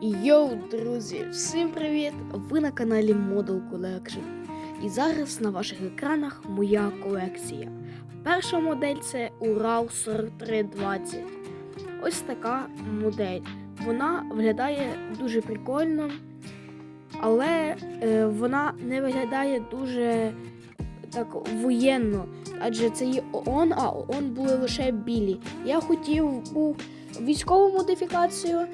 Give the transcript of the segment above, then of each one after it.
Йоу, друзі! Всім привіт! Ви на каналі Model Collection. І зараз на ваших екранах моя колекція. Перша модель це Урал 4320. Ось така модель. Вона виглядає дуже прикольно, але е, вона не виглядає дуже так воєнно. Адже це є ООН, а ООН були лише білі. Я хотів був військову модифікацію.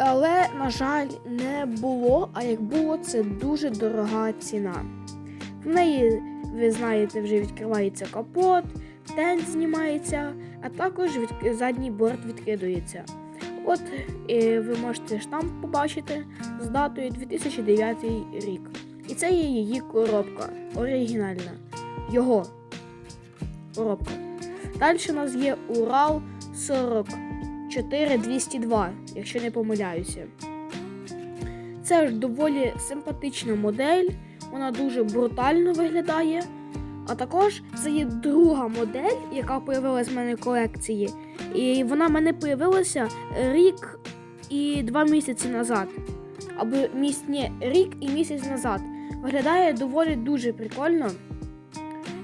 Але, на жаль, не було. А як було, це дуже дорога ціна. В неї, ви знаєте, вже відкривається капот, тент знімається, а також від... задній борт відкидується. От е, ви можете штамп побачити з датою 2009 рік. І це є її коробка оригінальна. Його коробка. Далі у нас є Урал 40. 4202, якщо не помиляюся. Це ж доволі симпатична модель, вона дуже брутально виглядає. А також це є друга модель, яка появилась в мене в колекції. І вона в мене появилася рік і два місяці назад. Або міс... Ні, рік і місяць назад. Виглядає доволі дуже прикольно.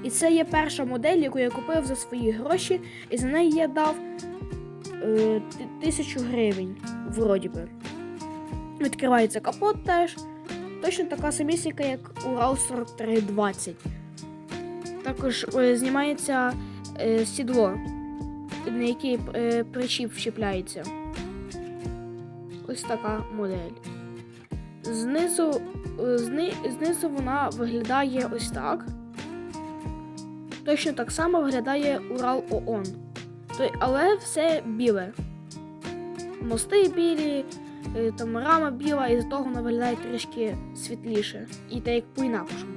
І це є перша модель, яку я купив за свої гроші, і за неї я дав е, тисячу гривень, вроді би. Відкривається капот теж. Точно така самісінька, як Урал 4320. Також е, знімається е, сідло, на який е, причіп вщепляється. Ось така модель. Знизу, е, зни, знизу вона виглядає ось так. Точно так само виглядає Урал ООН. Але все біле. Мости білі, е, там рама біла, і з того вона виглядає трішки світліше. І так як по-інакшому.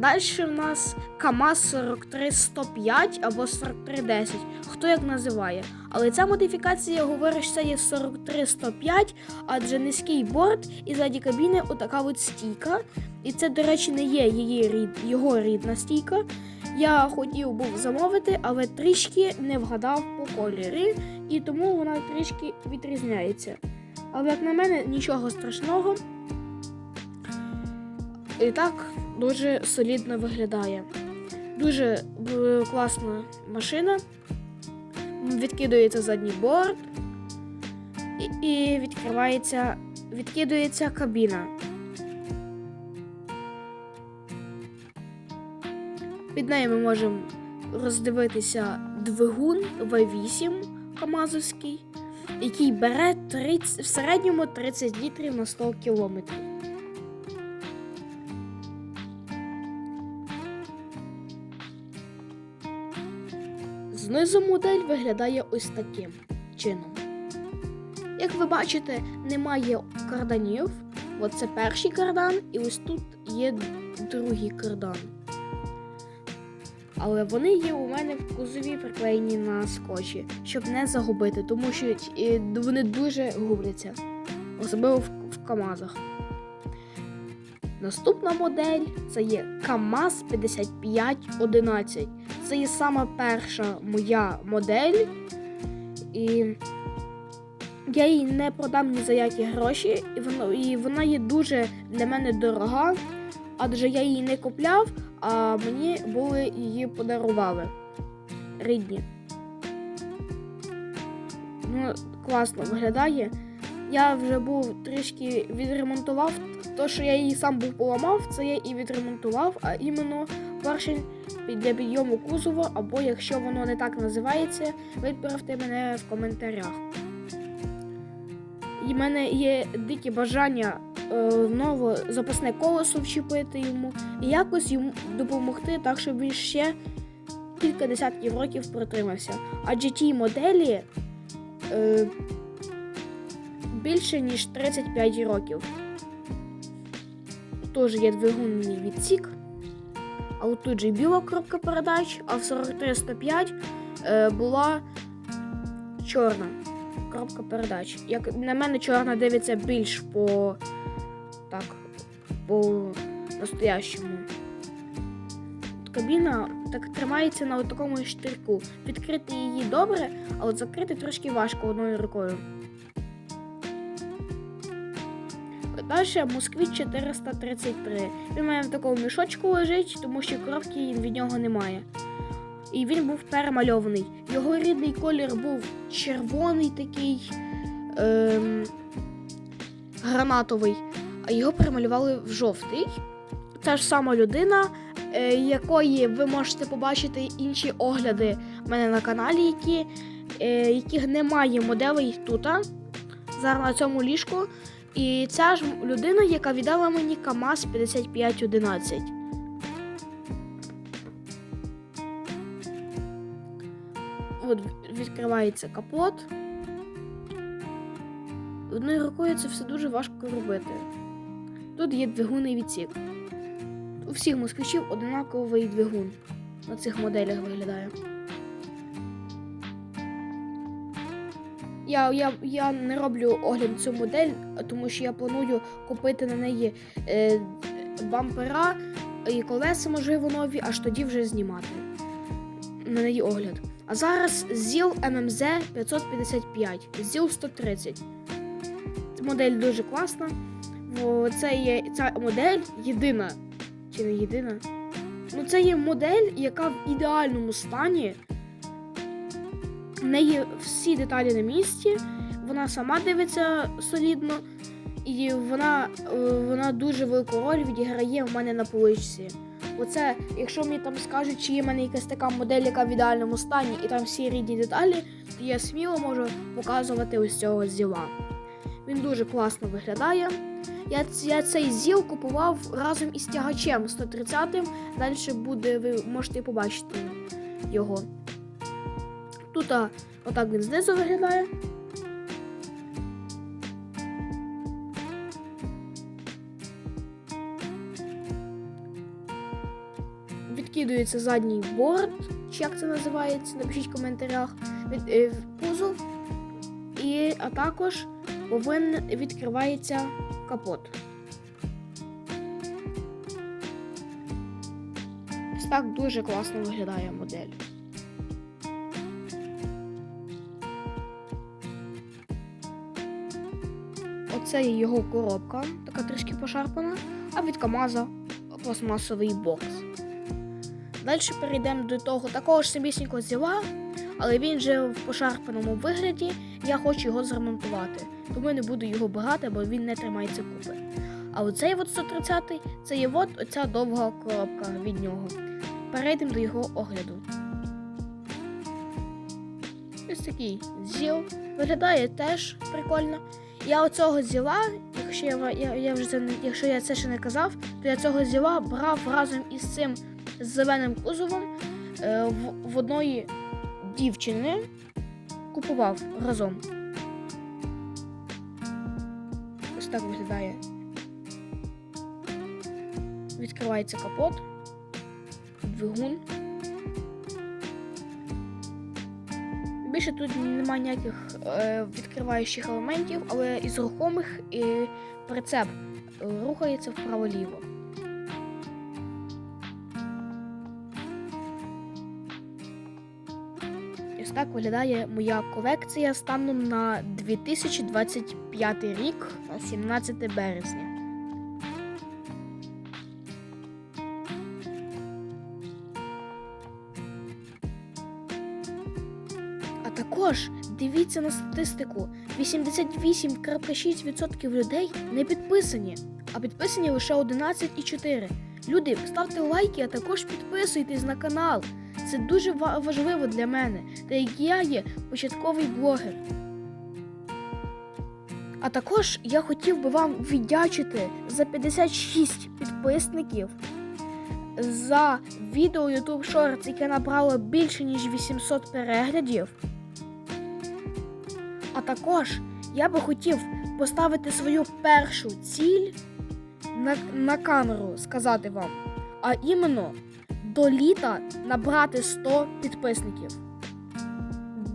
Далі в нас КАМАЗ 43105 або 4310, хто як називає. Але ця модифікація говорить, що це є 43105, адже низький борт і ззаді кабіни отака от стійка. І це, до речі, не є її рід, його рідна стійка. Я хотів був замовити, але трішки не вгадав по кольорі, і тому вона трішки відрізняється. Але, як на мене, нічого страшного. І так дуже солідно виглядає. Дуже е, класна машина. Відкидується задній борт і, і відкривається, відкидується кабіна. Під нею ми можемо роздивитися двигун V8 Камазовський, який бере 30, в середньому 30 літрів на 100 кілометрів. Знизу модель виглядає ось таким чином. Як ви бачите, немає карданів. Оце перший кардан, і ось тут є другий кардан. Але вони є у мене в кузові приклеєні на скотчі, щоб не загубити, тому що вони дуже губляться, особливо в, в КАМАЗах. Наступна модель це є КАМАЗ 5511. Це є сама перша моя модель. І я її не продам ні за які гроші, і вона, і вона є дуже для мене дорога, адже я її не купляв, а мені були її подарували рідні. Ну, класно виглядає. Я вже був трішки відремонтував. То, що я її сам був поламав, це я і відремонтував, а іменно поршень для підйому кузова, або якщо воно не так називається, відправте мене в коментарях. І в мене є дикі бажання е, нове запасне колесо вчепити йому і якось йому допомогти так, щоб він ще кілька десятків років протримався. Адже ті моделі е, більше ніж 35 років. Теж є двигунний відсік. А от тут же біла коробка передач, а в 4305 е, була чорна коробка передач. Як на мене, чорна дивиться більш по так, по настоящому. Кабіна так тримається на такому штирку. Відкрити її добре, а от закрити трошки важко одною рукою. Далі Москвич 433. Він мене в такому мішочку лежить, тому що коробки від нього немає. І він був перемальований. Його рідний колір був червоний такий ем, гранатовий, його перемалювали в жовтий. Та ж сама людина, е, якої ви можете побачити інші огляди в мене на каналі, які, е, яких немає моделей тут, зараз на цьому ліжку. І ця ж людина, яка віддала мені КАМАЗ 5511. От відкривається капот. Одною рукою це все дуже важко робити. Тут є двигунний відсік. У всіх москвичів однаковий двигун на цих моделях виглядає. Я, я, я не роблю огляд цю модель, тому що я планую купити на неї е, бампера і колеса, можливо, нові, аж тоді вже знімати на неї огляд. А зараз ЗІЛ ММЗ 555, ЗІЛ 130. Ця модель дуже класна. Це є ця модель єдина. Чи не єдина? Ну, це є модель, яка в ідеальному стані. В неї всі деталі на місці, вона сама дивиться солідно, і вона, е, вона дуже велику роль відіграє в мене на поличці. Оце, якщо мені там скажуть, чи є в мене якась така модель, яка в ідеальному стані, і там всі рідні деталі, то я сміло можу показувати ось цього зіла. Він дуже класно виглядає. Я, я цей зіл купував разом із тягачем 130-м. Далі буде, ви можете побачити його. Тут а, отак він знизу виглядає. Відкидується задній борт, чи як це називається, напишіть в коментарях. Від, е, в кузов. І, а також повинен відкривається капот. Ось так дуже класно виглядає модель. Оце є його коробка, така трішки пошарпана, а від КАМАЗа пластмасовий бокс. Далі перейдемо до того такого ж самісінького зіла, але він вже в пошарпаному вигляді. Я хочу його зремонтувати, тому я не буду його багати, бо він не тримається купи. А оцей от 130 це є от оця довга коробка від нього. Перейдемо до його огляду. Ось такий зіл. Виглядає теж прикольно. Я оцього зіла, якщо я, я, я вже це якщо я це ще не казав, то я цього зіла брав разом із цим зеленим кузовом е, в, в одної дівчини. Купував разом. Так виглядає. Відкривається капот, двигун. Більше тут немає ніяких е, відкриваючих елементів, але із рухомих і прицеп е, рухається вправо-ліво. Ось так виглядає моя колекція станом на 2025 рік, 17 березня. А також дивіться на статистику: 88,6% людей не підписані, а підписані лише 11,4%. Люди, ставте лайки, а також підписуйтесь на канал. Це дуже важливо для мене, та як я є початковий блогер. А також я хотів би вам віддячити за 56 підписників за відео YouTube Shorts, яке набрало більше ніж 800 переглядів. А також я би хотів поставити свою першу ціль на, на камеру, сказати вам. А іменно до літа набрати 100 підписників.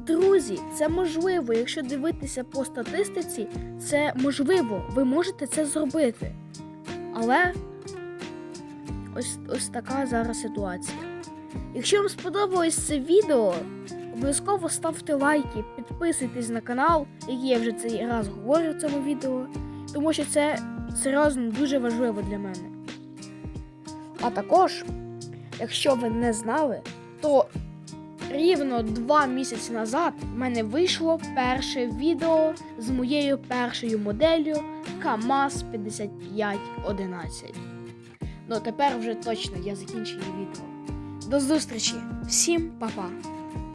Друзі, це можливо, якщо дивитися по статистиці, це можливо, ви можете це зробити. Але ось, ось така зараз ситуація. Якщо вам сподобалось це відео, обов'язково ставте лайки, підписуйтесь на канал, який я вже цей раз говорю в цьому відео, тому що це серйозно дуже важливо для мене. А також, якщо ви не знали, то рівно два місяці назад в мене вийшло перше відео з моєю першою моделлю КАМАЗ 5511. Ну тепер вже точно я закінчую відео. До зустрічі! Всім па-па!